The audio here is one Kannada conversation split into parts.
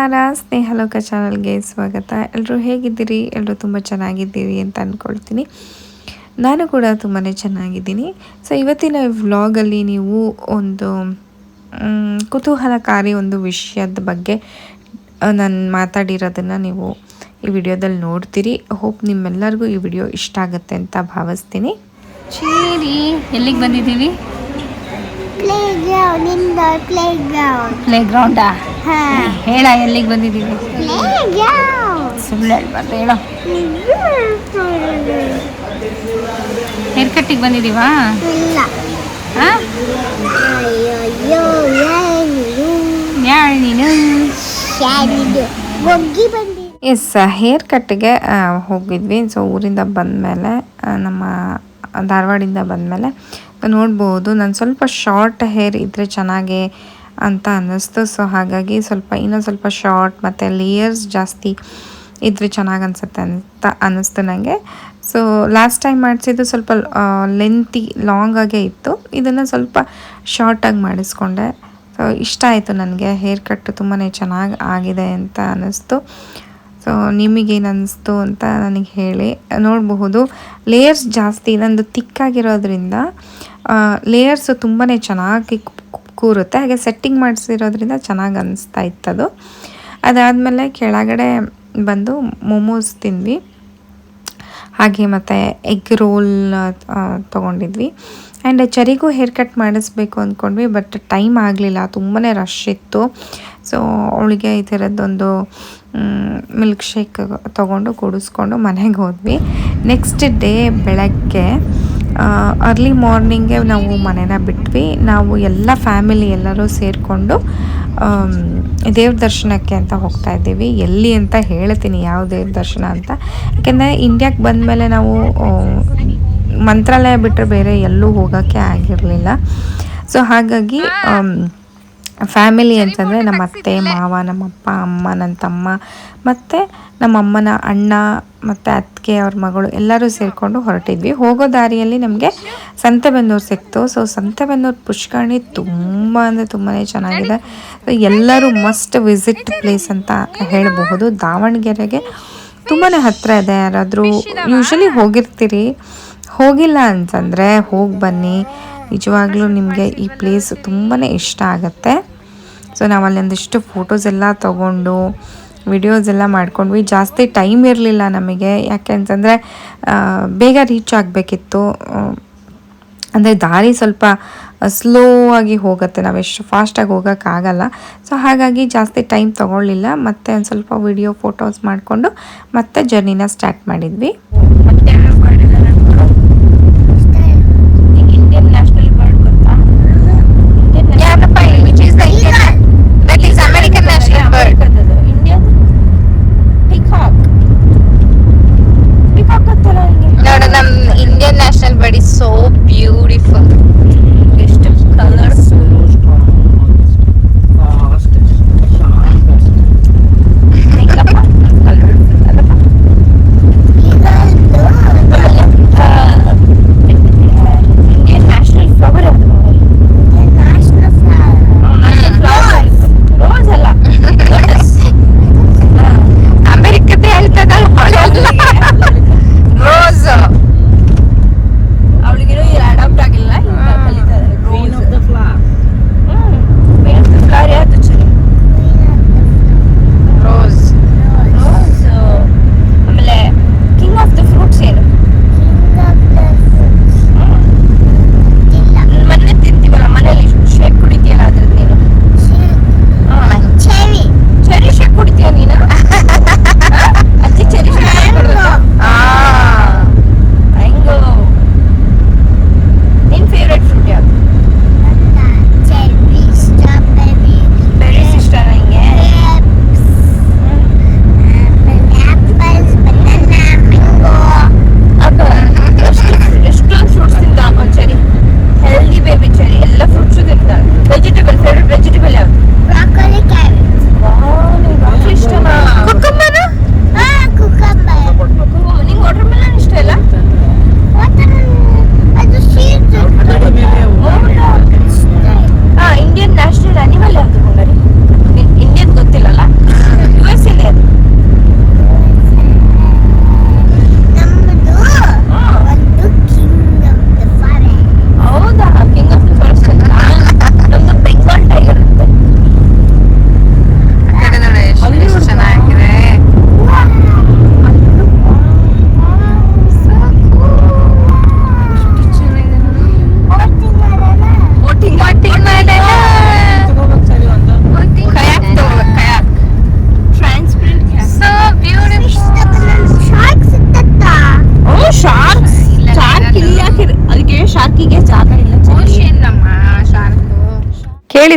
ನಮಸ್ಕಾರ ಸ್ನೇಹಲೋಕ ಚಾನಲ್ಗೆ ಸ್ವಾಗತ. ಎಲ್ಲರೂ ಹೇಗಿದ್ದೀರಿ? ಎಲ್ಲರೂ ತುಂಬ ಚೆನ್ನಾಗಿದ್ದೀರಿ ಅಂತ ಅಂದ್ಕೊಳ್ತೀನಿ ನಾನು ಕೂಡ ತುಂಬಾ ಚೆನ್ನಾಗಿದ್ದೀನಿ. ಸೊ ಇವತ್ತಿನ ವ್ಲಾಗಲ್ಲಿ ನೀವು ಒಂದು ಕುತೂಹಲಕಾರಿ ಒಂದು ವಿಷಯದ ಬಗ್ಗೆ ನಾನು ಮಾತಾಡಿರೋದನ್ನು ನೀವು ಈ ವಿಡಿಯೋದಲ್ಲಿ ನೋಡ್ತೀರಿ. ಹೋಪ್ ನಿಮ್ಮೆಲ್ಲರಿಗೂ ಈ ವಿಡಿಯೋ ಇಷ್ಟ ಆಗುತ್ತೆ ಅಂತ ಭಾವಿಸ್ತೀನಿ. ಚೀರಿ ಎಲ್ಲಿಗೆ ಬಂದಿದ್ದೀವಿ? ಪ್ಲೇ ಗ್ರೌಂಡ್ ಪ್ಲೇ ಗ್ರೌಂಡ್ ಪ್ಲೇ ಗ್ರೌಂಡಾ ಹಾ ಹೇಳ ಎಲ್ಲಿಗೆ ಬಂದಿದ್ದೀವಿ? ಸುಳ್ಳು ಹೇಳ್ಬಾರ್ದು ಹೇಳೋ ಹೇರ್ ಕಟ್ಟಿಗೆ ಬಂದಿದ್ದೀವಾ? ಎಸ್ ಹೇರ್ ಕಟ್ಗೆ ಹೋಗಿದ್ವಿ. ಸೊ ಊರಿಂದ ಬಂದಮೇಲೆ ನಮ್ಮ ಧಾರವಾಡಿಂದ ಬಂದಮೇಲೆ ನೋಡ್ಬೋದು. ನಾನು ಸ್ವಲ್ಪ ಶಾರ್ಟ್ ಹೇರ್ ಇದ್ದರೆ ಚೆನ್ನಾಗೆ ಅಂತ ಅನ್ನಿಸ್ತು. ಸೊ ಹಾಗಾಗಿ ಸ್ವಲ್ಪ ಇನ್ನೂ ಸ್ವಲ್ಪ ಶಾರ್ಟ್ ಮತ್ತು ಲೇಯರ್ಸ್ ಜಾಸ್ತಿ ಇದ್ರೆ ಚೆನ್ನಾಗಿ ಅನಿಸುತ್ತೆ ಅಂತ ಅನ್ನಿಸ್ತು ನನಗೆ ಸೊ ಲಾಸ್ಟ್ ಟೈಮ್ ಮಾಡಿಸಿದ್ದು ಸ್ವಲ್ಪ ಲೆಂತಿ ಲಾಂಗಾಗೇ ಇತ್ತು. ಇದನ್ನು ಸ್ವಲ್ಪ ಶಾರ್ಟಾಗಿ ಮಾಡಿಸ್ಕೊಂಡೆ. ಸೊ ಇಷ್ಟ ಆಯಿತು ನನಗೆ. ಹೇರ್ ಕಟ್ ತುಂಬಾ ಚೆನ್ನಾಗಿ ಆಗಿದೆ ಅಂತ ಅನ್ನಿಸ್ತು. ಸೊ ನಿಮಗೇನು ಅನ್ನಿಸ್ತು ಅಂತ ನನಗೆ ಹೇಳಿ. ನೋಡಬಹುದು ಲೇಯರ್ಸ್ ಜಾಸ್ತಿ, ನಂದು ತಿಕ್ಕಾಗಿರೋದ್ರಿಂದ ಲೇಯರ್ಸು ತುಂಬಾ ಚೆನ್ನಾಗಿ ಕೂರುತ್ತೆ. ಹಾಗೆ ಸೆಟ್ಟಿಂಗ್ ಮಾಡಿಸಿರೋದ್ರಿಂದ ಚೆನ್ನಾಗಿ ಅನಿಸ್ತಾ ಇತ್ತದು. ಅದಾದಮೇಲೆ ಕೆಳಗಡೆ ಬಂದು ಮೋಮೋಸ್ ತಿಂದ್ವಿ. ಹಾಗೆ ಮತ್ತು ಎಗ್ ರೋಲ್ ತೊಗೊಂಡಿದ್ವಿ. ಆ್ಯಂಡ್ ಚರಿಗೂ ಹೇರ್ ಕಟ್ ಮಾಡಿಸ್ಬೇಕು ಅಂದ್ಕೊಂಡ್ವಿ ಬಟ್ ಟೈಮ್ ಆಗಲಿಲ್ಲ. ತುಂಬಾ ರಶ್ ಇತ್ತು. ಸೊ ಅವಳಿಗೆ ಈ ಥರದ್ದೊಂದು ಮಿಲ್ಕ್ ಶೇಕ್ ತೊಗೊಂಡು ಕುಡಿಸ್ಕೊಂಡು ಮನೆಗೆ ಹೋದ್ವಿ. ನೆಕ್ಸ್ಟ್ ಡೇ ಬೆಳಗ್ಗೆ ಅರ್ಲಿ ಮಾರ್ನಿಂಗೆ ನಾವು ಮನೆನ ಬಿಟ್ವಿ. ನಾವು ಎಲ್ಲ ಫ್ಯಾಮಿಲಿ ಎಲ್ಲರೂ ಸೇರಿಕೊಂಡು ದೇವ್ರ ದರ್ಶನಕ್ಕೆ ಅಂತ ಹೋಗ್ತಾ ಇದ್ದೀವಿ. ಎಲ್ಲಿ ಅಂತ ಹೇಳ್ತೀನಿ ಯಾವ ದೇವ್ರ ದರ್ಶನ ಅಂತ. ಯಾಕೆಂದರೆ ಇಂಡ್ಯಾಕ್ಕೆ ಬಂದಮೇಲೆ ನಾವು ಮಂತ್ರಾಲಯ ಬಿಟ್ಟರೆ ಬೇರೆ ಎಲ್ಲೂ ಹೋಗೋಕ್ಕೆ ಆಗಿರಲಿಲ್ಲ. ಸೊ ಹಾಗಾಗಿ ಫ್ಯಾಮಿಲಿ ಅಂತಂದರೆ ನಮ್ಮ ಅತ್ತೆ, ಮಾವ, ನಮ್ಮಪ್ಪ, ಅಮ್ಮ ನನ್ನ ತಮ್ಮ, ಮತ್ತು ನಮ್ಮ ಅಮ್ಮನ ಅಣ್ಣ ಮತ್ತು ಅತ್ತಿಗೆ, ಅವ್ರ ಮಗಳು ಎಲ್ಲರೂ ಸೇರಿಕೊಂಡು ಹೊರಟಿದ್ವಿ. ಹೋಗೋ ದಾರಿಯಲ್ಲಿ ನಮಗೆ ಸಂತೆಬೆನ್ನೂರು ಸಿಕ್ತು. ಸೊ ಸಂತೆಬೆನ್ನೂರು ಪುಷ್ಕರಣಿ ತುಂಬ ಅಂದರೆ ತುಂಬಾ ಚೆನ್ನಾಗಿದೆ. ಸೊ ಎಲ್ಲರೂ ಮಸ್ಟ್ ವಿಸಿಟ್ ಪ್ಲೇಸ್ ಅಂತ ಹೇಳಬಹುದು. ದಾವಣಗೆರೆಗೆ ತುಂಬಾ ಹತ್ತಿರ ಇದೆ. ಯಾರಾದರೂ ಯೂಶಲಿ ಹೋಗಿರ್ತೀರಿ. ಹೋಗಿಲ್ಲ ಅಂತಂದರೆ ಹೋಗಿ ಬನ್ನಿ. ನಿಜವಾಗ್ಲೂ ನಿಮಗೆ ಈ ಪ್ಲೇಸ್ ತುಂಬಾ ಇಷ್ಟ ಆಗುತ್ತೆ. ಸೊ ನಾವು ಅಲ್ಲೊಂದಿಷ್ಟು ಫೋಟೋಸ್ ಎಲ್ಲ ತೊಗೊಂಡು ವಿಡಿಯೋಸ್ ಎಲ್ಲ ಮಾಡ್ಕೊಂಡ್ವಿ. ಜಾಸ್ತಿ ಟೈಮ್ ಇರಲಿಲ್ಲ ನಮಗೆ. ಯಾಕೆ ಅಂತಂದರೆ ಬೇಗ ರೀಚ್ ಆಗಬೇಕಿತ್ತು. ಅಂದರೆ ದಾರಿ ಸ್ವಲ್ಪ ಸ್ಲೋ ಆಗಿ ಹೋಗುತ್ತೆ. ನಾವು ಎಷ್ಟು ಫಾಸ್ಟಾಗಿ ಹೋಗೋಕ್ಕಾಗಲ್ಲ ಸೊ ಹಾಗಾಗಿ ಜಾಸ್ತಿ ಟೈಮ್ ತೊಗೊಳ್ಳಿಲ್ಲ. ಮತ್ತೆ ಒಂದು ಸ್ವಲ್ಪ ವಿಡಿಯೋ ಫೋಟೋಸ್ ಮಾಡಿಕೊಂಡು ಮತ್ತೆ ಜರ್ನಿನ ಸ್ಟಾರ್ಟ್ ಮಾಡಿದ್ವಿ.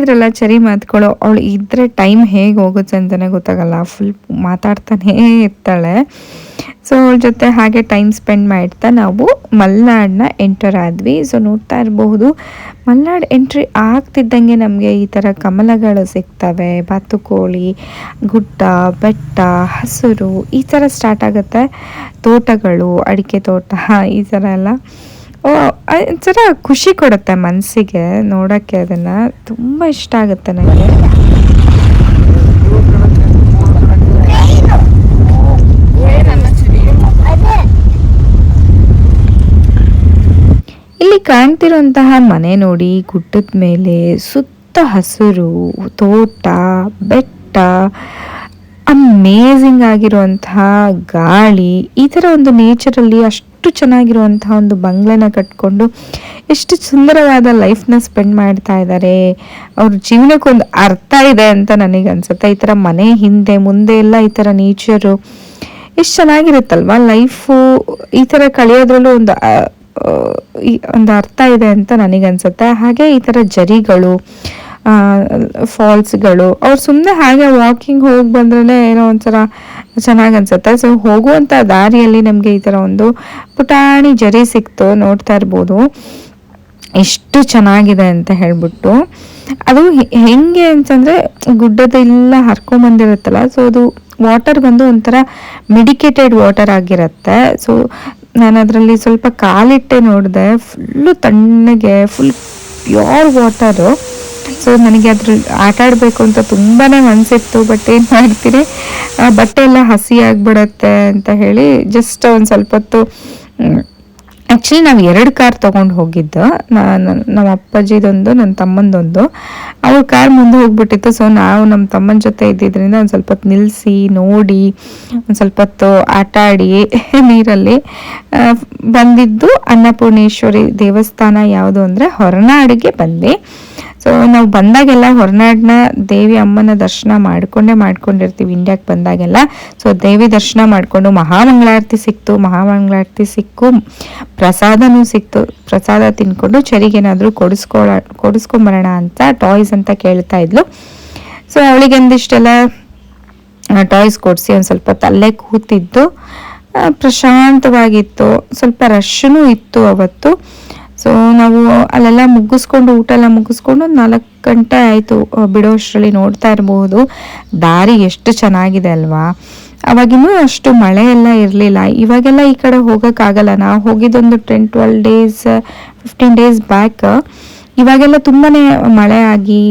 ಇದ್ರಲ್ಲ ಚರಿ ಮಾತುಗಳು ಅವಳು ಇದ್ರೆ ಟೈಮ್ ಹೇಗೆ ಹೋಗುತ್ತೆ ಅಂತಲೇ ಗೊತ್ತಾಗಲ್ಲ. ಫುಲ್ ಮಾತಾಡ್ತಾನೇ ಇರ್ತಾಳೆ. ಸೊ ಅವಳ ಜೊತೆ ಹಾಗೆ ಟೈಮ್ ಸ್ಪೆಂಡ್ ಮಾಡ್ತಾ ನಾವು ಮಲ್ನಾಡನ್ನ ಎಂಟರ್ ಆದ್ವಿ. ಸೊ ನೋಡ್ತಾ ಇರಬಹುದು, ಮಲ್ನಾಡ್ ಎಂಟ್ರಿ ಆಗ್ತಿದ್ದಂಗೆ ನಮಗೆ ಈ ಥರ ಕಮಲಗಳು ಸಿಗ್ತವೆ. ಬಾತುಕೋಳಿ, ಗುಡ್ಡ, ಬೆಟ್ಟ, ಹಸಿರು, ಈ ಥರ ಸ್ಟಾರ್ಟ್ ಆಗುತ್ತೆ. ತೋಟಗಳು, ಅಡಿಕೆ ತೋಟ, ಈ ಥರ ಎಲ್ಲ. ಒಂಥರ ಖುಷಿ ಕೊಡುತ್ತೆ ಮನಸ್ಸಿಗೆ ನೋಡೋಕ್ಕೆ ಅದನ್ನು. ತುಂಬ ಇಷ್ಟ ಆಗುತ್ತೆ ನನಗೆ ಇಲ್ಲಿ ಕಾಣ್ತಿರುವಂತಹ ಮನೆ ನೋಡಿ, ಗುಡ್ಡದ ಮೇಲೆ ಸುತ್ತ ಹಸಿರು, ತೋಟ, ಬೆಟ್ಟ ಅಮೇಝಿಂಗ್ ಆಗಿರುವಂತಹ ಗಾಳಿ. ಈ ಥರ ಒಂದು ನೇಚರಲ್ಲಿ ಅಷ್ಟು ಚೆನ್ನಾಗಿರುವಂತಹ ಒಂದು ಬಂಗ್ಲೆನ ಕಟ್ಕೊಂಡು ಎಷ್ಟು ಸುಂದರವಾದ ಲೈಫ್ನ ಸ್ಪೆಂಡ್ ಮಾಡ್ತಾ ಇದ್ದಾರೆ ಅವ್ರ ಜೀವನಕ್ಕೊಂದು ಅರ್ಥ ಇದೆ ಅಂತ ನನಗೆ ಅನ್ಸುತ್ತೆ. ಈ ಥರ ಮನೆ ಹಿಂದೆ, ಮುಂದೆ ಎಲ್ಲ ಈ ಥರ ನೇಚರು ಎಷ್ಟು ಚೆನ್ನಾಗಿರುತ್ತಲ್ವಾ? ಲೈಫು ಈ ಥರ ಕಳೆಯೋದ್ರಲ್ಲೂ ಒಂದು ಒಂದು ಅರ್ಥ ಇದೆ ಅಂತ ನನಗನ್ಸುತ್ತೆ ಹಾಗೆ ಈ ಥರ ಜರಿಗಳು ಫಾಲ್ಸ್ಗಳು ಅವ್ರು ಸುಮ್ಮನೆ ಹಾಗೆ ವಾಕಿಂಗ್ ಹೋಗಿ ಬಂದ್ರೆ ಏನೋ ಒಂಥರ ಚೆನ್ನಾಗಿ ಅನ್ಸುತ್ತೆ. ಸೊ ಹೋಗುವಂಥ ದಾರಿಯಲ್ಲಿ ನಮಗೆ ಈ ಥರ ಒಂದು ಪುಟಾಣಿ ಜರಿ ಸಿಕ್ತು ನೋಡ್ತಾ ಇರ್ಬೋದು. ಎಷ್ಟು ಚೆನ್ನಾಗಿದೆ ಅಂತ ಹೇಳ್ಬಿಟ್ಟು. ಅದು ಹೆಂಗೆ ಅಂತಂದ್ರೆ ಗುಡ್ಡದೆಲ್ಲ ಹರ್ಕೊಂಬಂದಿರುತ್ತಲ್ಲ ಸೊ ಅದು ವಾಟರ್ ಬಂದು ಒಂಥರ ಮೆಡಿಕೇಟೆಡ್ ವಾಟರ್ ಆಗಿರುತ್ತೆ. ಸೊ ನಾನು ಅದರಲ್ಲಿ ಸ್ವಲ್ಪ ಕಾಲಿಟ್ಟೆ ನೋಡಿದೆ. ಫುಲ್ಲು ತಣ್ಣಗೆ ಫುಲ್ ಪ್ಯೂರ್ ವಾಟರು ಸೊ ನನಗೆ ಅದ್ರ ಆಟ ಆಡಬೇಕು ಅಂತ ತುಂಬಾನೇ ಮನಸ್ಸಿತ್ತು ಬಟ್ ಏನು ಮಾಡ್ತೀನಿ ಬಟ್ಟೆ ಎಲ್ಲ ಹಸಿ ಆಗ್ಬಿಡತ್ತೆ ಅಂತ ಹೇಳಿ ಜಸ್ಟ್ ಒಂದು ಸ್ವಲ್ಪ ಹೊತ್ತು ಆ್ಯಕ್ಚುಲಿ ನಾವು ಎರಡು ಕಾರ್ ತೊಗೊಂಡು ಹೋಗಿದ್ದು. ನಾನು ನಮ್ಮ ಅಪ್ಪಾಜಿದೊಂದು ನನ್ನ ತಮ್ಮಂದೊಂದು. ಅವ್ರ ಕಾರ್ ಮುಂದೆ ಹೋಗ್ಬಿಟ್ಟಿತ್ತು ಸೊ ನಾವು ನಮ್ಮ ತಮ್ಮನ ಜೊತೆ ಇದ್ದಿದ್ರಿಂದ ಒಂದು ಸ್ವಲ್ಪ ಹೊತ್ತು ನಿಲ್ಲಿಸಿ ನೋಡಿ, ಒಂದು ಸ್ವಲ್ಪ ಹೊತ್ತು ಆಟ ಆಡಿ ನೀರಲ್ಲಿ ಬಂದಿದ್ದು ಅನ್ನಪೂರ್ಣೇಶ್ವರಿ ದೇವಸ್ಥಾನ ಯಾವುದು ಅಂದರೆ ಹೊರನಾಡಿಗೆ ಬಂದ್ವಿ ಸೊ ನಾವು ಬಂದಾಗೆಲ್ಲ ಹೊರನಾಡಿನ ದೇವಿ ಅಮ್ಮನ ದರ್ಶನ ಮಾಡ್ಕೊಂಡೇ ಮಾಡ್ಕೊಂಡಿರ್ತೀವಿ ಇಂಡಿಯಾಕ್ಕೆ ಬಂದಾಗೆಲ್ಲ. ಸೊ ದೇವಿ ದರ್ಶನ ಮಾಡಿಕೊಂಡು ಮಹಾಮಂಗಳಾರತಿ ಸಿಕ್ತು, ಮಹಾಮಂಗಳಾರತಿ ಸಿಕ್ಕು, ಪ್ರಸಾದನೂ ಸಿಕ್ತು, ಪ್ರಸಾದ ತಿನ್ಕೊಂಡು ಚರಿಗೇನಾದರೂ ಕೊಡಿಸ್ಕೊಳ, ಕೊಡಿಸ್ಕೊಂಬರೋಣ ಅಂತ ಟಾಯ್ಸ್ ಅಂತ ಕೇಳ್ತಾ ಇದ್ಲು. ಸೊ ಅವಳಿಗೆ ಒಂದಿಷ್ಟೆಲ್ಲ ಟಾಯ್ಸ್ ಕೊಡಿಸಿ ಒಂದು ಸ್ವಲ್ಪ ತಲ್ಲೇ ಕೂತಿದ್ದು ಪ್ರಶಾಂತವಾಗಿತ್ತು, ಸ್ವಲ್ಪ ರಶ್ನೂ ಇತ್ತು ಅವತ್ತು. ಸೊ ನಾವು ಅಲ್ಲೆಲ್ಲ ಮುಗಿಸ್ಕೊಂಡು ಊಟ ಎಲ್ಲ ಮುಗಿಸ್ಕೊಂಡು ನಾಲ್ಕು ಗಂಟೆ ಆಯಿತು ಬಿಡೋಷ್ಟರಲ್ಲಿ ನೋಡ್ತಾ ಇರಬಹುದು ದಾರಿ ಎಷ್ಟು ಚೆನ್ನಾಗಿದೆ ಅಲ್ವಾ? ಅವಾಗಿನ್ನೂ ಅಷ್ಟು ಮಳೆ ಎಲ್ಲ ಇರಲಿಲ್ಲ. ಇವಾಗೆಲ್ಲ ಈ ಕಡೆ ಹೋಗೋಕ್ಕಾಗಲ್ಲ. ನಾವು ಹೋಗಿದ್ದೊಂದು ten twelve days fifteen days back ಇವಾಗೆಲ್ಲ ತುಂಬಾ ಮಳೆ ಆಗಿ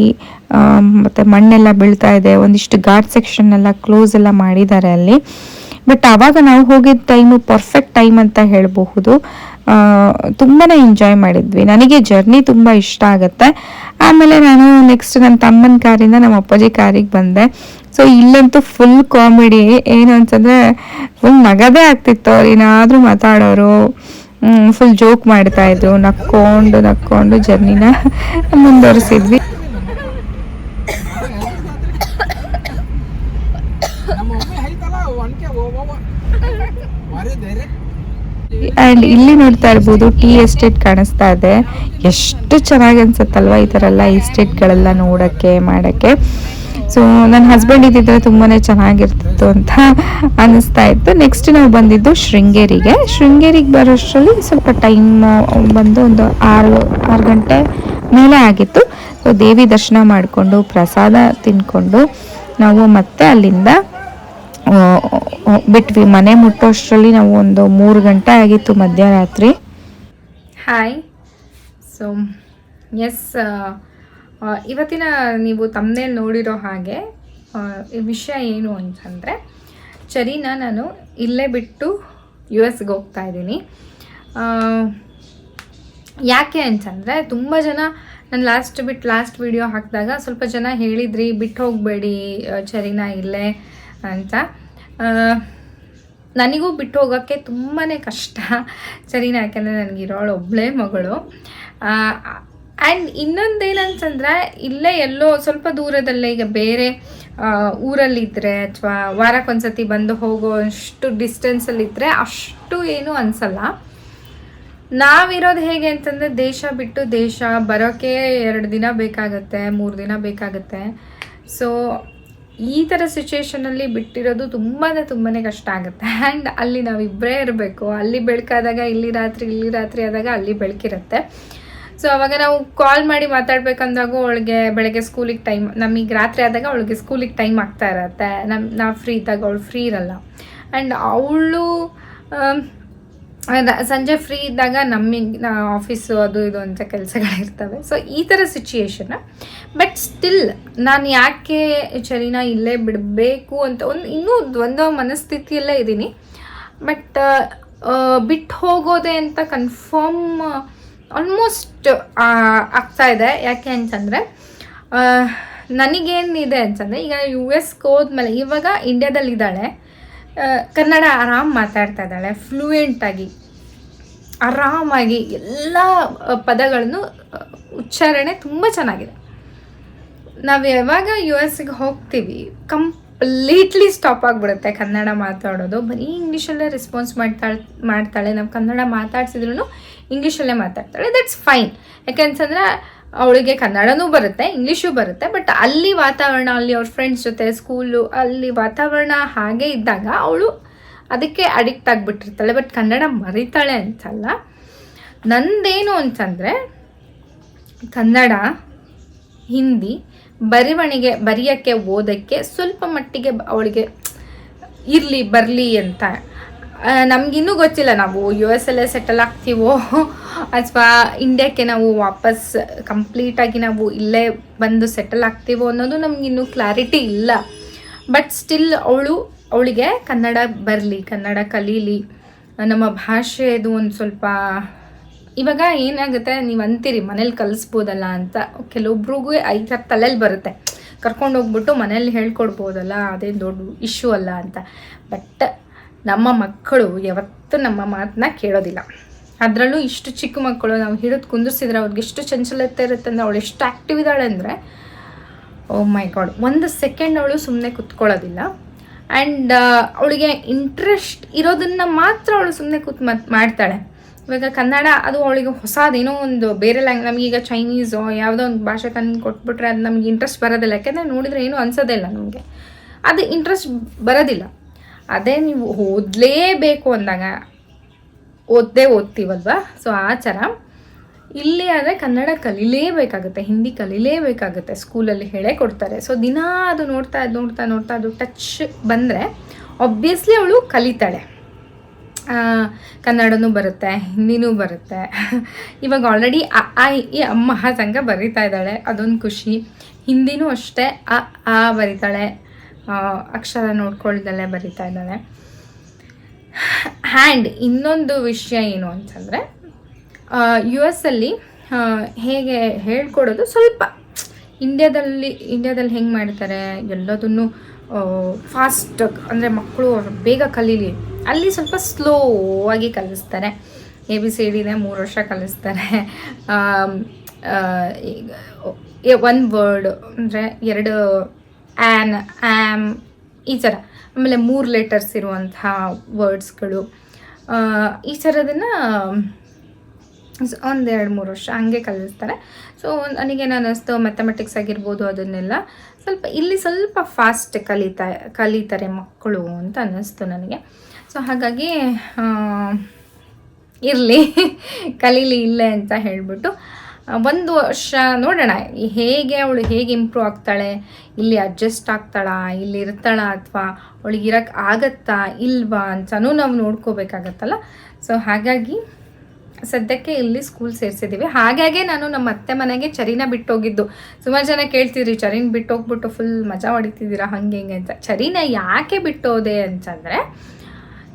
ಮತ್ತು ಮಣ್ಣೆಲ್ಲ ಬೀಳ್ತಾ ಇದೆ. ಒಂದಿಷ್ಟು ಘಾಟ್ ಸೆಕ್ಷನ್ ಎಲ್ಲ ಕ್ಲೋಸ್ ಎಲ್ಲ ಮಾಡಿದ್ದಾರೆ ಅಲ್ಲಿ. ಬಟ್ ಅವಾಗ ನಾವು ಹೋಗಿದ್ದ ಟೈಮು ಪರ್ಫೆಕ್ಟ್ ಟೈಮ್ ಅಂತ ಹೇಳಬಹುದು. ಆ, ತುಂಬಾನೇ ಎಂಜಾಯ್ ಮಾಡಿದ್ವಿ. ನನಗೆ ಜರ್ನಿ ತುಂಬ ಇಷ್ಟ ಆಗುತ್ತೆ. ಆಮೇಲೆ ನಾನು ನೆಕ್ಸ್ಟ್ ನನ್ನ ತಮ್ಮನ ಕಾರಿಂದ ನಮ್ಮ ಅಪ್ಪಾಜಿ ಕಾರಿಗೆ ಬಂದೆ. ಸೊ ಇಲ್ಲಂತೂ ಫುಲ್ ಕಾಮಿಡಿ ಏನು ಅಂತಂದರೆ ಫುಲ್ ನಗದೇ ಆಗ್ತಿತ್ತು. ಅವ್ರು ಏನಾದರೂ ಮಾತಾಡೋರು ಫುಲ್ ಜೋಕ್ ಮಾಡ್ತಾ ಇದ್ರು. ನಕ್ಕೊಂಡು ನಕ್ಕೊಂಡು ಜರ್ನಿನ ಮುಂದುವರಿಸಿದ್ವಿ. ಅಂಡ್ ಇಲ್ಲಿ ನೋಡ್ತಾ ಇರ್ಬೋದು ಟೀ ಎಸ್ಟೇಟ್ ಕಾಣಿಸ್ತಾ ಇದೆ. ಎಷ್ಟು ಚೆನ್ನಾಗಿ ಅನ್ಸುತ್ತಲ್ವಾ ಈ ಥರ ಎಲ್ಲ ಎಸ್ಟೇಟ್ಗಳೆಲ್ಲ ನೋಡೋಕ್ಕೆ, ಮಾಡೋಕ್ಕೆ. ಸೊ ನನ್ನ ಹಸ್ಬೆಂಡ್ ಇದ್ದಿದ್ರೆ ತುಂಬಾ ಚೆನ್ನಾಗಿರ್ತಿತ್ತು ಅಂತ ಅನಿಸ್ತಾ ಇತ್ತು. ನೆಕ್ಸ್ಟ್ ನಾವು ಬಂದಿದ್ದು ಶೃಂಗೇರಿಗೆ. ಶೃಂಗೇರಿಗೆ ಬರೋಷ್ಟರಲ್ಲಿ ಸ್ವಲ್ಪ ಟೈಮ್ ಬಂದು ಒಂದು ಆರು ಆರು ಗಂಟೆ ಮೇಲೆ ಆಗಿತ್ತು. ಸೊ ದೇವಿ ದರ್ಶನ ಮಾಡಿಕೊಂಡು, ಪ್ರಸಾದ ತಿನ್ಕೊಂಡು ನಾವು ಮತ್ತೆ ಅಲ್ಲಿಂದ ಬಿಟ್ವಿ. ಮನೆ ಮುಟ್ಟೋಷ್ಟರಲ್ಲಿ ನಾವು ಒಂದು ಮೂರು ಗಂಟೆ ಆಗಿತ್ತು ಮಧ್ಯರಾತ್ರಿ. ಹಾಯ್ ಸೊ ಎಸ್ ಇವತ್ತಿನ ನೀವು ತಮ್ಮನೇಲಿ ನೋಡಿರೋ ಹಾಗೆ ವಿಷಯ ಏನು ಅಂತಂದರೆ, ಚರಿನ ನಾನು ಇಲ್ಲೇ ಬಿಟ್ಟು ಯು ಎಸ್ಗೆ ಹೋಗ್ತಾ ಇದ್ದೀನಿ. ಯಾಕೆ ಅಂತಂದರೆ, ತುಂಬ ಜನ ನಾನು ಲಾಸ್ಟ್ ಬಿಟ್ಟು ಲಾಸ್ಟ್ ವಿಡಿಯೋ ಹಾಕಿದಾಗ ಸ್ವಲ್ಪ ಜನ ಹೇಳಿದ್ರಿ ಬಿಟ್ಟು ಹೋಗಬೇಡಿ ಚರಿನ ಇಲ್ಲೇ ಅಂತ. ನನಗೂ ಬಿಟ್ಟು ಹೋಗೋಕ್ಕೆ ತುಂಬಾ ಕಷ್ಟ. ಸರಿನಾ? ಯಾಕೆಂದರೆ ನನಗಿರೋಳು ಒಬ್ಬಳೇ ಮಗಳು. ಆ್ಯಂಡ್ ಇನ್ನೊಂದೇನಂತಂದರೆ ಇಲ್ಲೇ ಎಲ್ಲೋ ಸ್ವಲ್ಪ ದೂರದಲ್ಲೇ ಈಗ ಬೇರೆ ಊರಲ್ಲಿದ್ದರೆ ಅಥವಾ ವಾರಕ್ಕೊಂದ್ಸತಿ ಬಂದು ಹೋಗೋ ಅಷ್ಟು ಡಿಸ್ಟೆನ್ಸಲ್ಲಿದ್ದರೆ ಅಷ್ಟು ಏನೂ ಅನಿಸಲ್ಲ. ನಾವಿರೋದು ಹೇಗೆ ಅಂತಂದರೆ ದೇಶ ಬಿಟ್ಟು ದೇಶ ಬರೋಕ್ಕೆ ಎರಡು ದಿನ ಬೇಕಾಗತ್ತೆ, ಮೂರು ದಿನ ಬೇಕಾಗತ್ತೆ. ಸೊ ಈ ಥರ ಸಿಚುವೇಶನಲ್ಲಿ ಬಿಟ್ಟಿರೋದು ತುಂಬಾ ತುಂಬಾ ಕಷ್ಟ ಆಗುತ್ತೆ. ಆ್ಯಂಡ್ ಅಲ್ಲಿ ನಾವಿಬ್ಬರೇ ಇರಬೇಕು. ಅಲ್ಲಿ ಬೆಳಕಾದಾಗ ಇಲ್ಲಿ ರಾತ್ರಿ ಇಲ್ಲಿ ರಾತ್ರಿ ಆದಾಗ ಅಲ್ಲಿ ಬೆಳಕಿರುತ್ತೆ. ಸೊ ಅವಾಗ ನಾವು ಕಾಲ್ ಮಾಡಿ ಮಾತಾಡ್ಬೇಕಂದಾಗ ಅವಳಿಗೆ ಬೆಳಗ್ಗೆ ಸ್ಕೂಲಿಗೆ ಟೈಮ್ ನಮಗೆ ರಾತ್ರಿ ಆದಾಗ ಅವಳಿಗೆ ಸ್ಕೂಲಿಗೆ ಟೈಮ್ ಆಗ್ತಾ ಇರತ್ತೆ. ನಮ್ಮ ನಾವು ಫ್ರೀ ಇದ್ದಾಗ ಅವಳು ಫ್ರೀ ಇರಲ್ಲ. ಆ್ಯಂಡ್ ಅವಳು ಸಂಜೆ ಫ್ರೀ ಇದ್ದಾಗ ನಮ್ಮ ಆಫೀಸು ಅದು ಇದು ಅಂತ ಕೆಲಸಗಳಿರ್ತವೆ. ಸೊ ಈ ಥರ ಸಿಚುಯೇಷನ್ ಬಟ್ ಸ್ಟಿಲ್ ನಾನು ಯಾಕೆ ಚರಿನ ಇಲ್ಲೇ ಬಿಡಬೇಕು ಅಂತ ಒಂದು ಇನ್ನೂ ಒಂದು ಮನಸ್ಥಿತಿಯಲ್ಲೇ ಇದ್ದೀನಿ. ಬಟ್ ಬಿಟ್ಟು ಹೋಗೋದೆ ಅಂತ ಕನ್ಫರ್ಮ್ ಆಲ್ಮೋಸ್ಟ್ ಆಗ್ತಾ ಇದೆ. ಯಾಕೆ ಅಂತಂದರೆ ನನಗೇನಿದೆ ಅಂತಂದರೆ ಈಗ ಯು ಎಸ್ಗೆ ಹೋದ್ಮೇಲೆ ಇವಾಗ ಇಂಡ್ಯಾದಲ್ಲಿದ್ದಾಳೆ ಆ, ಕನ್ನಡ ಆರಾಮ್ ಮಾತಾಡ್ತಾ ಇದ್ದಾಳೆ ಫ್ಲೂಯೆಂಟಾಗಿ ಆರಾಮಾಗಿ ಎಲ್ಲ ಪದಗಳನ್ನು ಉಚ್ಚಾರಣೆ ತುಂಬ ಚೆನ್ನಾಗಿದೆ. ನಾವು ಯಾವಾಗ ಯು ಎಸ್ಗೆ ಹೋಗ್ತೀವಿ ಕಂಪ್ಲೀಟ್ಲಿ ಸ್ಟಾಪ್ ಆಗಿಬಿಡುತ್ತೆ ಕನ್ನಡ ಮಾತಾಡೋದು. ಬರೀ ಇಂಗ್ಲೀಷಲ್ಲೇ ರೆಸ್ಪಾನ್ಸ್ ಮಾಡ್ತಾಳೆ ಮಾಡ್ತಾಳೆ, ನಾವು ಕನ್ನಡ ಮಾತಾಡ್ಸಿದ್ರು ಇಂಗ್ಲೀಷಲ್ಲೇ ಮಾತಾಡ್ತಾಳೆ. ದಟ್ಸ್ ಫೈನ್ ಯಾಕೆಂತಂದ್ರೆ ಅವಳಿಗೆ ಕನ್ನಡನೂ ಬರುತ್ತೆ, ಇಂಗ್ಲೀಷು ಬರುತ್ತೆ ಬಟ್ ಅಲ್ಲಿ ವಾತಾವರಣ, ಅಲ್ಲಿ ಅವ್ರ ಫ್ರೆಂಡ್ಸ್ ಜೊತೆ ಸ್ಕೂಲು ಅಲ್ಲಿ ವಾತಾವರಣ ಹಾಗೆ ಇದ್ದಾಗ ಅವಳು ಅದಕ್ಕೆ ಅಡಿಕ್ಟ್ ಆಗಿಬಿಟ್ಟಿರ್ತಾಳೆ ಬಟ್ ಕನ್ನಡ ಮರಿತಾಳೆ ಅಂತಲ್ಲ. ನಂದೇನು ಅಂತಂದರೆ, ಕನ್ನಡ, ಹಿಂದಿ ಬರವಣಿಗೆ, ಬರೆಯೋಕ್ಕೆ, ಓದೋಕ್ಕೆ ಸ್ವಲ್ಪ ಮಟ್ಟಿಗೆ ಅವಳಿಗೆ ಇರಲಿ, ಬರಲಿ ಅಂತ ನಮ್ಗಿನ್ನೂ ಗೊತ್ತಿಲ್ಲ ನಾವು ಯು ಎಸ್ ಎಲ್ಲೇ ಸೆಟಲ್ ಆಗ್ತೀವೋ ಅಥವಾ ಇಂಡಿಯಾಕ್ಕೆ ನಾವು ವಾಪಸ್ ಕಂಪ್ಲೀಟಾಗಿ ನಾವು ಇಲ್ಲೇ ಬಂದು ಸೆಟಲ್ ಆಗ್ತೀವೋ ಅನ್ನೋದು ನಮಗಿನ್ನೂ ಕ್ಲಾರಿಟಿ ಇಲ್ಲ. ಬಟ್ ಸ್ಟಿಲ್ ಅವಳು, ಅವಳಿಗೆ ಕನ್ನಡ ಬರಲಿ, ಕನ್ನಡ ಕಲೀಲಿ. ನಮ್ಮ ಭಾಷೆದು ಒಂದು ಸ್ವಲ್ಪ, ಇವಾಗ ಏನಾಗುತ್ತೆ, ನೀವು ಅಂತೀರಿ ಮನೇಲಿ ಕಲಿಸ್ಬೋದಲ್ಲ ಅಂತ. ಕೆಲವೊಬ್ರಿಗೂ ಐದು ತಲೆಯಲ್ಲಿ ಬರುತ್ತೆ. ಕರ್ಕೊಂಡು ಹೋಗ್ಬಿಟ್ಟು ಮನೇಲಿ ಹೇಳ್ಕೊಡ್ಬೋದಲ್ಲ, ಅದೇನು ದೊಡ್ಡ ಇಶ್ಯೂ ಅಲ್ಲ ಅಂತ. ಬಟ್ ನಮ್ಮ ಮಕ್ಕಳು ಯಾವತ್ತೂ ನಮ್ಮ ಮಾತನ್ನ ಕೇಳೋದಿಲ್ಲ. ಅದರಲ್ಲೂ ಇಷ್ಟು ಚಿಕ್ಕ ಮಕ್ಕಳು ನಾವು ಹಿಡಿದು ಕುಂದಿರ್ಸಿದ್ರೆ ಅವ್ರಿಗೆ ಎಷ್ಟು ಚಂಚಲತೆ ಇರುತ್ತೆ ಅಂದರೆ ಅವಳು ಎಷ್ಟು ಆ್ಯಕ್ಟಿವ್ ಇದ್ದಾಳೆ ಅಂದರೆ, ಓ ಮೈ ಗಾಡ್, ಒಂದು ಸೆಕೆಂಡ್ ಅವಳು ಸುಮ್ಮನೆ ಕುತ್ಕೊಳ್ಳೋದಿಲ್ಲ. ಆ್ಯಂಡ್ ಅವಳಿಗೆ ಇಂಟ್ರೆಸ್ಟ್ ಇರೋದನ್ನು ಮಾತ್ರ ಅವಳು ಸುಮ್ಮನೆ ಕೂತ್ ಮಾಡ್ತಾಳೆ. ಇವಾಗ ಕನ್ನಡ ಅದು ಅವಳಿಗೆ ಹೊಸದೇನೋ ಒಂದು ಬೇರೆ ಲ್ಯಾಂಗ್, ನಮಗೀಗ ಚೈನೀಸೋ ಯಾವುದೋ ಒಂದು ಭಾಷೆ ತಂದು ಕೊಟ್ಬಿಟ್ರೆ ಅದು ನಮಗೆ ಇಂಟ್ರೆಸ್ಟ್ ಬರೋದಿಲ್ಲ. ಯಾಕೆಂದರೆ ನೋಡಿದರೆ ಏನೂ ಅನ್ಸೋದೇ ಇಲ್ಲ ನಮಗೆ. ಅದು ಇಂಟ್ರೆಸ್ಟ್ ಬರೋದಿಲ್ಲ. ಅದೇ ನೀವು ಓದಲೇಬೇಕು ಅಂದಾಗ ಓದ್ದೇ ಓದ್ತೀವಲ್ವಾ? ಸೊ ಆ ಥರ ಇಲ್ಲಿ ಆದರೆ ಕನ್ನಡ ಕಲೀಲೇಬೇಕಾಗುತ್ತೆ ಹಿಂದಿ ಕಲೀಲೇಬೇಕಾಗುತ್ತೆ ಸ್ಕೂಲಲ್ಲಿ ಹೇಳೇ ಕೊಡ್ತಾರೆ. ಸೊ ದಿನ ಅದು ನೋಡ್ತಾ ನೋಡ್ತಾ ನೋಡ್ತಾ ಅದು ಟಚ್ ಬಂದರೆ ಒಬ್ವಿಯಸ್ಲಿ ಅವಳು ಕಲಿತಾಳೆ. ಆ, ಕನ್ನಡನೂ ಬರುತ್ತೆ ಹಿಂದಿನೂ ಬರುತ್ತೆ. ಇವಾಗ ಆಲ್ರೆಡಿ ಅ ಆ ಈ ಅಮ್ಮ ಸಂಘ ಬರಿತಾ ಇದ್ದಾಳೆ ಅದೊಂದು ಖುಷಿ. ಹಿಂದಿನೂ ಅಷ್ಟೇ ಅ ಆ ಬರಿತಾಳೆ. ಆ, ಅಕ್ಷರ ನೋಡ್ಕೊಳ್ದಲ್ಲೇ ಬರಿತಾ ಇದ್ದಾನೆ. ಹ್ಯಾಂಡ್ ಇನ್ನೊಂದು ವಿಷಯ ಏನು ಅಂತಂದರೆ ಯು ಎಸ್ ಅಲ್ಲಿ ಹೇಗೆ ಹೇಳ್ಕೊಡೋದು ಸ್ವಲ್ಪ ಇಂಡ್ಯಾದಲ್ಲಿ ಇಂಡ್ಯಾದಲ್ಲಿ ಹೆಂಗೆ ಮಾಡ್ತಾರೆ, ಎಲ್ಲದನ್ನು ಫಾಸ್ಟ್ ಅಂದರೆ ಮಕ್ಕಳು ಬೇಗ ಕಲೀಲಿ. ಅಲ್ಲಿ ಸ್ವಲ್ಪ ಸ್ಲೋ ಆಗಿ ಕಲಿಸ್ತಾರೆ. ಎ ಬಿ ಸಿ ಡಿನೇ ಮೂರು ವರ್ಷ ಕಲಿಸ್ತಾರೆ. ಒನ್ ವರ್ಡ್ ಅಂದರೆ ಎರಡು ಆ್ಯನ್ ಆ್ಯಮ್ ಈ ಥರ ಆಮೇಲೆ ಮೂರು ಲೆಟರ್ಸ್ ಇರುವಂತಹ ವರ್ಡ್ಸ್ಗಳು ಈ ಥರದನ್ನು ಒಂದೆರಡು ಮೂರು ವರ್ಷ ಹಂಗೆ ಕಲಿಸ್ತಾರೆ. ಸೊ ನನಗೇನು ಅನ್ನಿಸ್ತು ಮ್ಯಾಥಮೆಟಿಕ್ಸ್ ಆಗಿರ್ಬೋದು ಅದನ್ನೆಲ್ಲ ಸ್ವಲ್ಪ, ಇಲ್ಲಿ ಸ್ವಲ್ಪ ಫಾಸ್ಟ್ ಕಲಿತಾ, ಕಲಿತಾರೆ ಮಕ್ಕಳು ಅಂತ ಅನ್ನಿಸ್ತು ನನಗೆ. ಸೊ ಹಾಗಾಗಿ ಇರಲಿ, ಕಲೀಲಿ ಇಲ್ಲೇ ಅಂತ ಹೇಳಿಬಿಟ್ಟು. ಒಂದು ವರ್ಷ ನೋಡೋಣ. ಹೇಗೆ ಅವಳು ಹೇಗೆ ಇಂಪ್ರೂವ್ ಆಗ್ತಾಳೆ? ಇಲ್ಲಿ ಅಡ್ಜಸ್ಟ್ ಆಗ್ತಾಳಾ? ಇಲ್ಲಿ ಇರ್ತಾಳ ಅಥವಾ ಅವಳಿಗೆ ಇರೋಕ್ಕೆ ಆಗತ್ತಾ ಇಲ್ವಾ ಅಂತಲೂ ನಾವು ನೋಡ್ಕೋಬೇಕಾಗತ್ತಲ್ಲ? ಸೊ ಹಾಗಾಗಿ ಸದ್ಯಕ್ಕೆ ಇಲ್ಲಿ ಸ್ಕೂಲ್ ಸೇರಿಸಿದ್ದೀವಿ. ಹಾಗಾಗಿ ನಾನು ನಮ್ಮ ಅತ್ತೆ ಮನೆಗೆ ಚರಿನ ಬಿಟ್ಟೋಗಿದ್ದು. ಸುಮಾರು ಜನ ಕೇಳ್ತಿದ್ರಿ, ಚರಿನ ಬಿಟ್ಟೋಗ್ಬಿಟ್ಟು ಫುಲ್ ಮಜಾ ಹೊಡಿತಿದ್ದೀರಾ? ಹಂಗೆ ಹಿಂಗೆ ಅಂತ. ಚರಿನ ಯಾಕೆ ಬಿಟ್ಟೋದೆ ಅಂತಂದರೆ,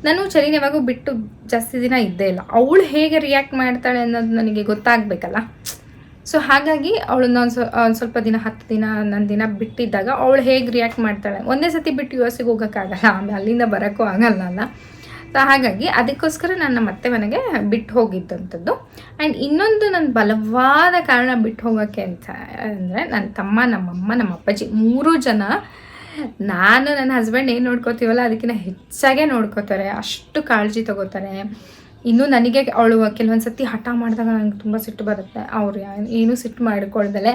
ನಾನು ಚರಿನ ಯಾವಾಗೂ ಬಿಟ್ಟು ಜಾಸ್ತಿ ದಿನ ಇದ್ದೇ ಇಲ್ಲ. ಅವಳು ಹೇಗೆ ರಿಯಾಕ್ಟ್ ಮಾಡ್ತಾಳೆ ಅನ್ನೋದು ನನಗೆ ಗೊತ್ತಾಗಬೇಕಲ್ಲ? ಸೊ ಹಾಗಾಗಿ ಅವಳನ್ನ ಒಂದು ಒಂದು ಸ್ವಲ್ಪ ದಿನ, ಹತ್ತು ದಿನ ನನ್ನ ದಿನ ಬಿಟ್ಟಿದ್ದಾಗ ಅವಳು ಹೇಗೆ ರಿಯಾಕ್ಟ್ ಮಾಡ್ತಾಳೆ? ಒಂದೇ ಸತಿ ಬಿಟ್ಟು ಯು ಎಸ್ಗೆ ಹೋಗೋಕ್ಕಾಗಲ್ಲ. ಆಮೇಲೆ ಅಲ್ಲಿಂದ ಬರೋಕ್ಕೂ ಆಗಲ್ಲ ಅಲ್ಲ ಸೊ ಹಾಗಾಗಿ ಅದಕ್ಕೋಸ್ಕರ ನನ್ನ ಮತ್ತೆ ಮನೆಗೆ ಬಿಟ್ಟು ಹೋಗಿದ್ದಂಥದ್ದು ಆ್ಯಂಡ್ ಇನ್ನೊಂದು ನನ್ನ ಬಲವಾದ ಕಾರಣ ಬಿಟ್ಟು ಹೋಗೋಕ್ಕೆ ಅಂತ ಅಂದರೆ ನನ್ನ ತಮ್ಮ, ನಮ್ಮಮ್ಮ ನಮ್ಮ ಅಪ್ಪಾಜಿ ಮೂರು ಜನ ನಾನು, ನನ್ನ ಹಸ್ಬೆಂಡ್ ಏನು ನೋಡ್ಕೋತೀವಲ್ಲ ಅದಕ್ಕಿಂತ ಹೆಚ್ಚಾಗೆ ನೋಡ್ಕೋತಾರೆ. ಅಷ್ಟು ಕಾಳಜಿ ತಗೋತಾರೆ. ಇನ್ನೂ ನನಗೆ ಅವಳು ಕೆಲವೊಂದು ಸತಿ ಹಠ ಮಾಡಿದಾಗ ನನಗೆ ತುಂಬ ಸಿಟ್ಟು ಬರುತ್ತೆ. ಅವ್ರು ಏನು ಸಿಟ್ಟು ಮಾಡಿಕೊಳ್ದಲೆ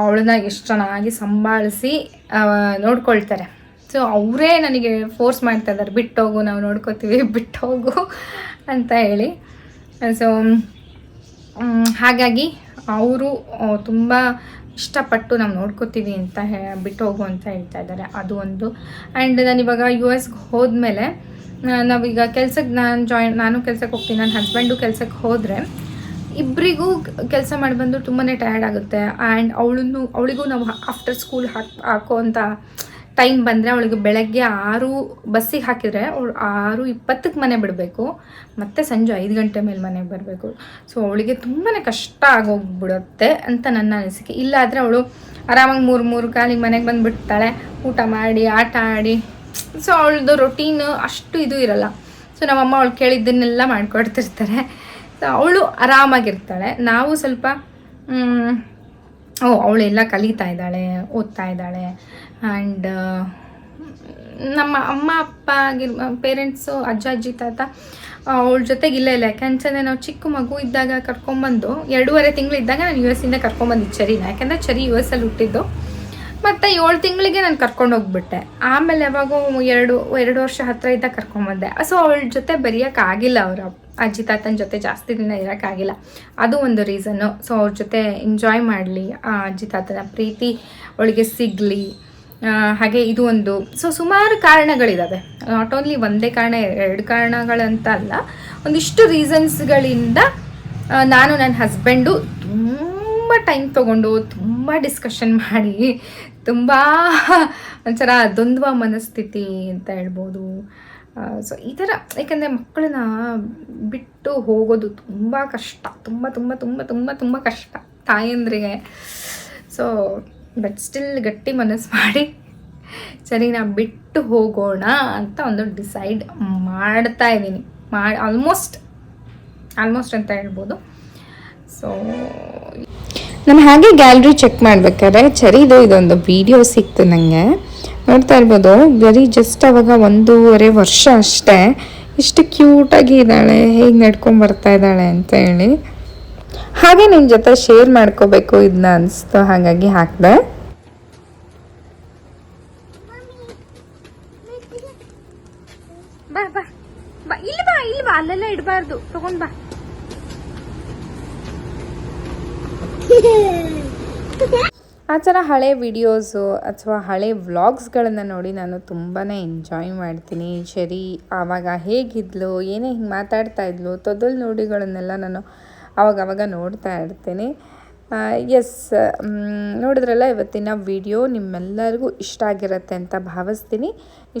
ಅವಳನ್ನ ಎಷ್ಟು ಚೆನ್ನಾಗಿ ಸಂಭಾಳಿಸಿ ನೋಡ್ಕೊಳ್ತಾರೆ. ಸೊ ಅವರೇ ನನಗೆ ಫೋರ್ಸ್ ಮಾಡ್ತಾ ಇದ್ದಾರೆ ಬಿಟ್ಟೋಗು ನಾವು ನೋಡ್ಕೋತೀವಿ ಬಿಟ್ಟೋಗು ಅಂತ ಹೇಳಿ. ಸೊ ಹಾಗಾಗಿ ಅವರು ತುಂಬ ಇಷ್ಟಪಟ್ಟು ನಾವು ನೋಡ್ಕೋತೀವಿ ಅಂತ ಹೇ ಬಿಟ್ಟು ಹೋಗು ಅಂತ ಹೇಳ್ತಾ ಇದ್ದಾರೆ ಅದು ಒಂದು. ಆ್ಯಂಡ್ ನಾನು ಇವಾಗ ಯು ಎಸ್ಗೆ ಹೋದ್ಮೇಲೆ ನಾವೀಗ ಕೆಲ್ಸಕ್ಕೆ ನಾನು ಜಾಯಿನ್ ನಾನು ಕೆಲ್ಸಕ್ಕೆ ಹೋಗ್ತೀನಿ ನನ್ನ ಹಸ್ಬೆಂಡು ಕೆಲ್ಸಕ್ಕೆ ಹೋದರೆ ಇಬ್ಬರಿಗೂ ಕೆಲಸ ಮಾಡಿ ಬಂದು ತುಂಬಾ ಟಯರ್ಡ್ ಆಗುತ್ತೆ. ಆ್ಯಂಡ್ ಅವಳನ್ನು ಅವಳಿಗೂ ನಾವು ಆಫ್ಟರ್ ಸ್ಕೂಲ್ ಹಾಕಿ ಹಾಕೋ ಅಂತ ಟೈಮ್ ಬಂದರೆ ಅವಳಿಗೆ ಬೆಳಗ್ಗೆ ಆರು ಬಸ್ಸಿಗೆ ಹಾಕಿದರೆ ಅವಳು ಆರು ಇಪ್ಪತ್ತಕ್ಕೆ ಮನೆ ಬಿಡಬೇಕು. ಮತ್ತು ಸಂಜೆ ಐದು ಗಂಟೆ ಮೇಲೆ ಮನೆಗೆ ಬರಬೇಕು. ಸೊ ಅವಳಿಗೆ ತುಂಬಾ ಕಷ್ಟ ಆಗೋಗ್ಬಿಡುತ್ತೆ ಅಂತ ನನ್ನ ಅನಿಸಿಕೆ. ಇಲ್ಲಾದರೆ ಅವಳು ಆರಾಮಾಗಿ ಮೂರು ಮೂರು ಕಾಲಿಗೆ ಮನೆಗೆ ಬಂದುಬಿಡ್ತಾಳೆ. ಊಟ ಮಾಡಿ, ಆಟ ಆಡಿ ಸೊ ಅವಳದು ರೊಟೀನ್ ಅಷ್ಟು ಇದು ಇರಲ್ಲ. ಸೊ ನಮ್ಮಮ್ಮ ಅವಳು ಕೇಳಿದ್ದನ್ನೆಲ್ಲ ಮಾಡಿಕೊಡ್ತಿರ್ತಾರೆ. ಸೊ ಅವಳು ಆರಾಮಾಗಿರ್ತಾಳೆ. ನಾವು ಸ್ವಲ್ಪ ಓ, ಅವಳೆಲ್ಲ ಕಲಿತಾ ಇದ್ದಾಳೆ, ಓದ್ತಾ ಇದ್ದಾಳೆ. ಆ್ಯಂಡ್ ನಮ್ಮ ಅಮ್ಮ, ಅಪ್ಪ ಆಗಿರ್ ಪೇರೆಂಟ್ಸು ಅಜ್ಜ, ಅಜ್ಜಿ, ತಾತ, ಅವಳ ಜೊತೆಗೆ ಇಲ್ಲೇ ಇಲ್ಲ. ಯಾಕಂತಂದರೆ ನಾವು ಚಿಕ್ಕ ಮಗು ಇದ್ದಾಗ ಕರ್ಕೊಂಬಂದು ಎರಡೂವರೆ ತಿಂಗಳು ಇದ್ದಾಗ ನಾನು ಯು ಎಸ್ಸಿಂದ ಕರ್ಕೊಂಬಂದು ಚರಿನ. ಯಾಕಂದರೆ ಚರಿ ಯು ಎಸ್ ಅಲ್ಲಿ ಹುಟ್ಟಿದ್ದು. ಮತ್ತು ಏಳು ತಿಂಗಳಿಗೆ ನಾನು ಕರ್ಕೊಂಡು ಹೋಗ್ಬಿಟ್ಟೆ. ಆಮೇಲೆ ಯಾವಾಗೋ ಎರಡು ಎರಡು ವರ್ಷ ಹತ್ತಿರ ಇದ್ದಾಗ ಕರ್ಕೊಂಬಂದೆ ಸೊ ಅವಳ ಜೊತೆ ಬರೆಯೋಕ್ಕಾಗಿಲ್ಲ ಅವರ. ಅಜ್ಜಿ, ತಾತನ ಜೊತೆ ಜಾಸ್ತಿ ದಿನ ಇರೋಕ್ಕಾಗಿಲ್ಲ ಅದು ಒಂದು ರೀಸನ್ನು ಸೊ ಅವ್ರ ಜೊತೆ ಎಂಜಾಯ್ ಮಾಡಲಿ. ಆ, ಅಜ್ಜಿ, ತಾತನ ಪ್ರೀತಿ ಅವಳಿಗೆ ಸಿಗಲಿ. ಹಾಗೆ ಇದು ಒಂದು. ಸೊ ಸುಮಾರು ಕಾರಣಗಳಿದ್ದಾವೆ ನಾಟ್ ಓನ್ಲಿ ಒಂದೇ ಕಾರಣ, ಎರಡು ಕಾರಣಗಳಂತ ಅಲ್ಲ. ಒಂದಿಷ್ಟು ರೀಸನ್ಸ್ಗಳಿಂದ ನಾನು ನನ್ನ ಹಸ್ಬೆಂಡು ತುಂಬ ಟೈಮ್ ತೊಗೊಂಡು, ತುಂಬ ಡಿಸ್ಕಷನ್ ಮಾಡಿ ತುಂಬ ಒಂಥರ ದ್ವಂದ್ವ ಮನಸ್ಥಿತಿ ಅಂತ ಹೇಳ್ಬೋದು. ಸೊ ಈ ಥರ, ಯಾಕಂದರೆ ಮಕ್ಕಳನ್ನ ಬಿಟ್ಟು ಹೋಗೋದು ತುಂಬ ಕಷ್ಟ. ತುಂಬ ತುಂಬ ತುಂಬ ತುಂಬ ತುಂಬ ಕಷ್ಟ ತಾಯಂದ್ರಿಗೆ. ಸೊ ಬಟ್ ಸ್ಟಿಲ್ ಗಟ್ಟಿ ಮನಸ್ಸು ಮಾಡಿ ಸರಿ, ನಾ ಬಿಟ್ಟು ಹೋಗೋಣ ಅಂತ ಒಂದು ಡಿಸೈಡ್ ಮಾಡ್ತಾ ಇದ್ದೀನಿ. ಮಾಡಿ ಆಲ್ಮೋಸ್ಟ್ ಆಲ್ಮೋಸ್ಟ್ ಅಂತ ಹೇಳ್ಬೋದು. ಸೊ ನಾನು ಹಾಗೆ ಗ್ಯಾಲ್ರಿ ಚೆಕ್ ಮಾಡ್ಬೇಕಾದ್ರೆ ಚರಿದು ಇದೊಂದು ವಿಡಿಯೋ ಸಿಕ್ತು ನನಗೆ ನೋಡ್ತಾ ಇರ್ಬೋದು, ಬರೀ ಜಸ್ಟ್ ಅವಾಗ ಒಂದೂವರೆ ವರ್ಷ ಅಷ್ಟೇ. ಇಷ್ಟು ಕ್ಯೂಟಾಗಿ ಇದ್ದಾಳೆ, ಹೇಗೆ ನಡ್ಕೊಂಡ್ ಬರ್ತಾ ಇದ್ದಾಳೆ ಅಂತ ಹೇಳಿ. ಹಾಗೆ ನಿಮ್ಮ ಜೊತೆ ಶೇರ್ ಮಾಡ್ಕೋಬೇಕು ಇದನ್ನ ಅನಿಸ್ತು, ಹಾಗಾಗಿ ಹಾಕಿದೆ. ಬಾ ಬಾ ಬಾ, ಇಲ್ಲಿ ಬಾ ಇಲ್ಲಿ ಬಾ, ಅಲ್ಲೆಲ್ಲ ಇಡಬಾರ್ದು. ತಗೊಂಡ್ ಬಾ. ಆ ಥರ ಹಳೆ ವಿಡಿಯೋಸು ಅಥವಾ ಹಳೆ ವ್ಲಾಗ್ಸ್ಗಳನ್ನು ನೋಡಿ ನಾನು ತುಂಬಾ ಎಂಜಾಯ್ ಮಾಡ್ತೀನಿ. ಶರಿ, ಆವಾಗ ಹೇಗಿದ್ಲು, ಏನೇ ಹಿಂಗೆ ಮಾತಾಡ್ತಾ ಇದ್ಲು, ತೊದಲು ನುಡಿಗಳನ್ನೆಲ್ಲ ನಾನು ಆವಾಗ ನೋಡ್ತಾ ಇರ್ತೀನಿ. ಎಸ್ ನೋಡಿದ್ರಲ್ಲ ಇವತ್ತಿನ ವಿಡಿಯೋ ನಿಮ್ಮೆಲ್ಲರಿಗೂ ಇಷ್ಟ ಆಗಿರುತ್ತೆ ಅಂತ ಭಾವಿಸ್ತೀನಿ.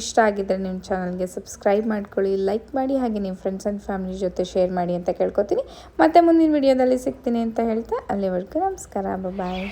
ಇಷ್ಟ ಆಗಿದ್ದರೆ ನಿಮ್ಮ ಚಾನಲ್ಗೆ ಸಬ್ಸ್ಕ್ರೈಬ್ ಮಾಡ್ಕೊಳ್ಳಿ ಲೈಕ್ ಮಾಡಿ, ಹಾಗೆ ನಿಮ್ಮ ಫ್ರೆಂಡ್ಸ್ ಆ್ಯಂಡ್ ಫ್ಯಾಮಿಲಿ ಜೊತೆ ಶೇರ್ ಮಾಡಿ ಅಂತ ಕೇಳ್ಕೊತೀನಿ. ಮತ್ತೆ ಮುಂದಿನ ವಿಡಿಯೋದಲ್ಲಿ ಸಿಗ್ತೀನಿ ಅಂತ ಹೇಳ್ತಾ ಅಲ್ಲಿವರೆಗೂ ನಮಸ್ಕಾರ ಬಾಯ್